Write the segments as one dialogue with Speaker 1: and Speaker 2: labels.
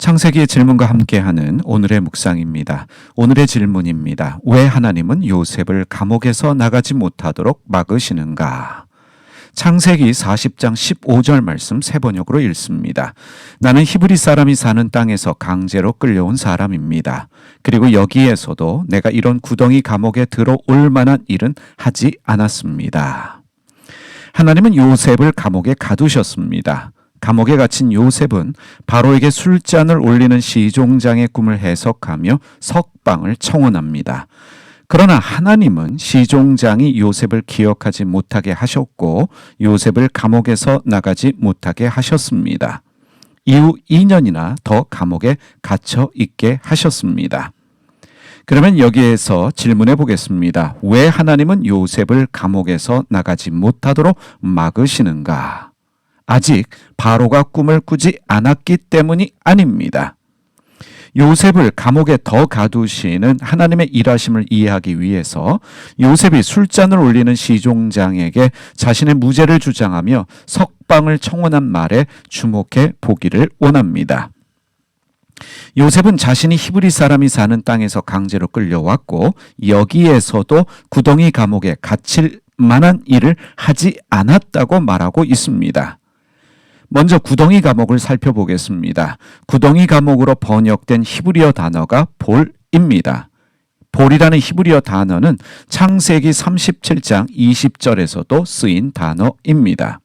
Speaker 1: 창세기의 질문과 함께하는 오늘의 묵상입니다. 오늘의 질문입니다. 왜 하나님은 요셉을 감옥에서 나가지 못하도록 막으시는가? 창세기 40장 15절 말씀 세 번역으로 읽습니다. 나는 히브리 사람이 사는 땅에서 강제로 끌려온 사람입니다. 그리고 여기에서도 내가 이런 구덩이 감옥에 들어올 만한 일은 하지 않았습니다. 하나님은 요셉을 감옥에 가두셨습니다. 감옥에 갇힌 요셉은 바로에게 술잔을 올리는 시종장의 꿈을 해석하며 석방을 청원합니다. 그러나 하나님은 시종장이 요셉을 기억하지 못하게 하셨고 요셉을 감옥에서 나가지 못하게 하셨습니다. 이후 2년이나 더 감옥에 갇혀 있게 하셨습니다. 그러면 여기에서 질문해 보겠습니다. 왜 하나님은 요셉을 감옥에서 나가지 못하도록 막으시는가? 아직 바로가 꿈을 꾸지 않았기 때문이 아닙니다. 요셉을 감옥에 더 가두시는 하나님의 일하심을 이해하기 위해서 요셉이 술잔을 올리는 시종장에게 자신의 무죄를 주장하며 석방을 청원한 말에 주목해 보기를 원합니다. 요셉은 자신이 히브리 사람이 사는 땅에서 강제로 끌려왔고 여기에서도 구덩이 감옥에 갇힐 만한 일을 하지 않았다고 말하고 있습니다. 먼저 구덩이 감옥을 살펴보겠습니다. 구덩이 감옥으로 번역된 히브리어 단어가 볼입니다. 볼이라는 히브리어 단어는 창세기 37장 20절에서도 쓰인 단어입니다.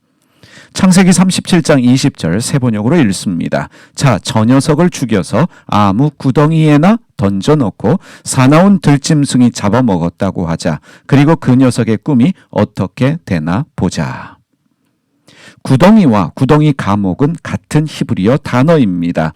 Speaker 1: 창세기 37장 20절 세 번역으로 읽습니다. 자, 저 녀석을 죽여서 아무 구덩이에나 던져놓고 사나운 들짐승이 잡아먹었다고 하자. 그리고 그 녀석의 꿈이 어떻게 되나 보자. 구덩이와 구덩이 감옥은 같은 히브리어 단어입니다.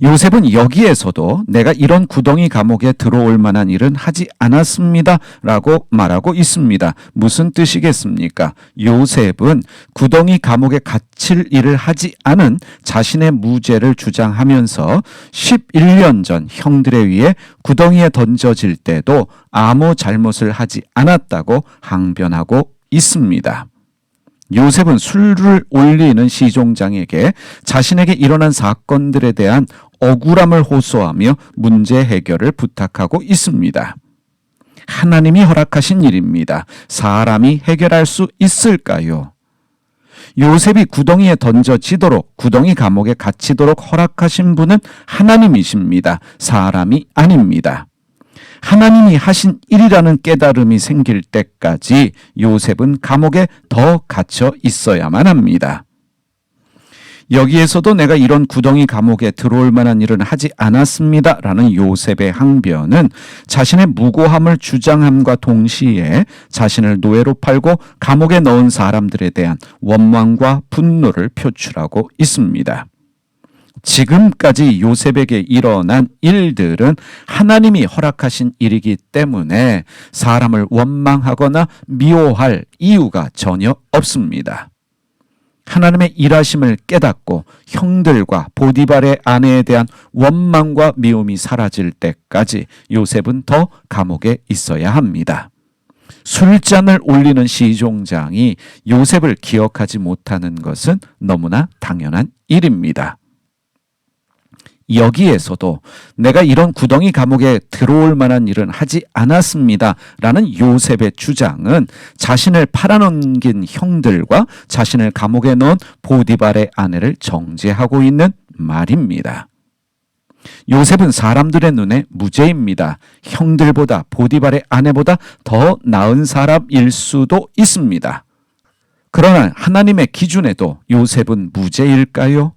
Speaker 1: 요셉은 여기에서도 내가 이런 구덩이 감옥에 들어올 만한 일은 하지 않았습니다. 라고 말하고 있습니다. 무슨 뜻이겠습니까? 요셉은 구덩이 감옥에 갇힐 일을 하지 않은 자신의 무죄를 주장하면서 11년 전 형들에 의해 구덩이에 던져질 때도 아무 잘못을 하지 않았다고 항변하고 있습니다. 요셉은 술을 올리는 시종장에게 자신에게 일어난 사건들에 대한 억울함을 호소하며 문제 해결을 부탁하고 있습니다. 하나님이 허락하신 일입니다. 사람이 해결할 수 있을까요? 요셉이 구덩이에 던져지도록 구덩이 감옥에 갇히도록 허락하신 분은 하나님이십니다. 사람이 아닙니다. 하나님이 하신 일이라는 깨달음이 생길 때까지 요셉은 감옥에 더 갇혀 있어야만 합니다. 여기에서도 내가 이런 구덩이 감옥에 들어올 만한 일은 하지 않았습니다. 라는 요셉의 항변은 자신의 무고함을 주장함과 동시에 자신을 노예로 팔고 감옥에 넣은 사람들에 대한 원망과 분노를 표출하고 있습니다. 지금까지 요셉에게 일어난 일들은 하나님이 허락하신 일이기 때문에 사람을 원망하거나 미워할 이유가 전혀 없습니다. 하나님의 일하심을 깨닫고 형들과 보디발의 아내에 대한 원망과 미움이 사라질 때까지 요셉은 더 감옥에 있어야 합니다. 술잔을 올리는 시종장이 요셉을 기억하지 못하는 것은 너무나 당연한 일입니다. 여기에서도 내가 이런 구덩이 감옥에 들어올 만한 일은 하지 않았습니다. 라는 요셉의 주장은 자신을 팔아넘긴 형들과 자신을 감옥에 넣은 보디발의 아내를 정죄하고 있는 말입니다. 요셉은 사람들의 눈에 무죄입니다. 형들보다 보디발의 아내보다 더 나은 사람일 수도 있습니다. 그러나 하나님의 기준에도 요셉은 무죄일까요?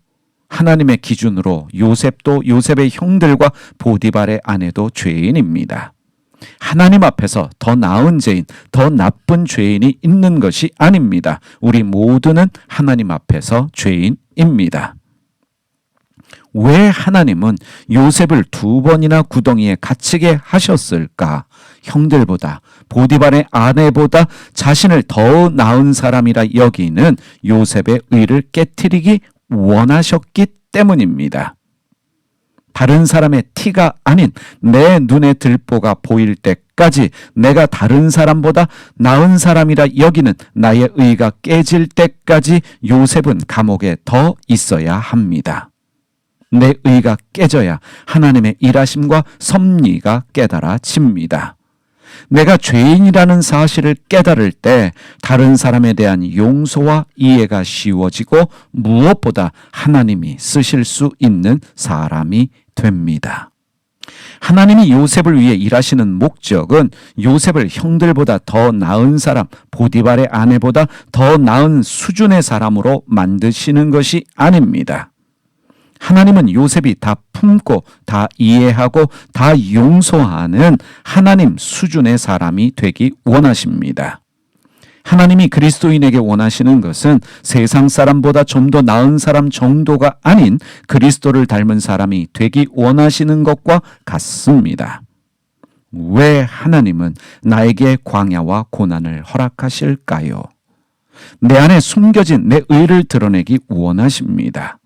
Speaker 1: 하나님의 기준으로 요셉도 요셉의 형들과 보디발의 아내도 죄인입니다. 하나님 앞에서 더 나은 죄인, 더 나쁜 죄인이 있는 것이 아닙니다. 우리 모두는 하나님 앞에서 죄인입니다. 왜 하나님은 요셉을 두 번이나 구덩이에 갇히게 하셨을까? 형들보다 보디발의 아내보다 자신을 더 나은 사람이라 여기는 요셉의 의를 깨뜨리기 원하셨기 때문입니다. 다른 사람의 티가 아닌 내 눈에 들보가 보일 때까지 내가 다른 사람보다 나은 사람이라 여기는 나의 의가 깨질 때까지 요셉은 감옥에 더 있어야 합니다. 내 의가 깨져야 하나님의 일하심과 섭리가 깨달아집니다. 내가 죄인이라는 사실을 깨달을 때 다른 사람에 대한 용서와 이해가 쉬워지고 무엇보다 하나님이 쓰실 수 있는 사람이 됩니다. 하나님이 요셉을 위해 일하시는 목적은 요셉을 형들보다 더 나은 사람, 보디발의 아내보다 더 나은 수준의 사람으로 만드시는 것이 아닙니다. 하나님은 요셉이 다 품고 다 이해하고 다 용서하는 하나님 수준의 사람이 되기 원하십니다. 하나님이 그리스도인에게 원하시는 것은 세상 사람보다 좀 더 나은 사람 정도가 아닌 그리스도를 닮은 사람이 되기 원하시는 것과 같습니다. 왜 하나님은 나에게 광야와 고난을 허락하실까요? 내 안에 숨겨진 내 의를 드러내기 원하십니다.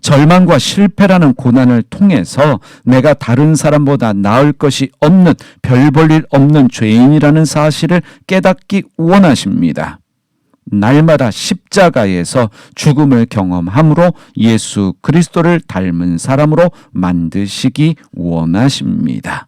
Speaker 1: 절망과 실패라는 고난을 통해서 내가 다른 사람보다 나을 것이 없는 별 볼 일 없는 죄인이라는 사실을 깨닫기 원하십니다. 날마다 십자가에서 죽음을 경험함으로 예수 그리스도를 닮은 사람으로 만드시기 원하십니다.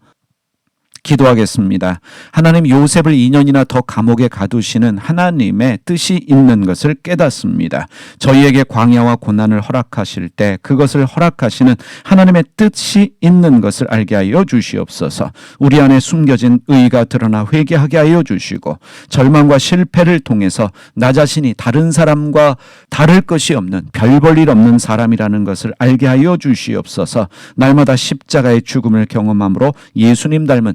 Speaker 1: 기도하겠습니다. 하나님 요셉을 2년이나 더 감옥에 가두시는 하나님의 뜻이 있는 것을 깨닫습니다. 저희에게 광야와 고난을 허락하실 때 그것을 허락하시는 하나님의 뜻이 있는 것을 알게 하여 주시옵소서. 우리 안에 숨겨진 의가 드러나 회개하게 하여 주시고 절망과 실패를 통해서 나 자신이 다른 사람과 다를 것이 없는 별 볼 일 없는 사람이라는 것을 알게 하여 주시옵소서. 날마다 십자가의 죽음을 경험함으로 예수님 닮은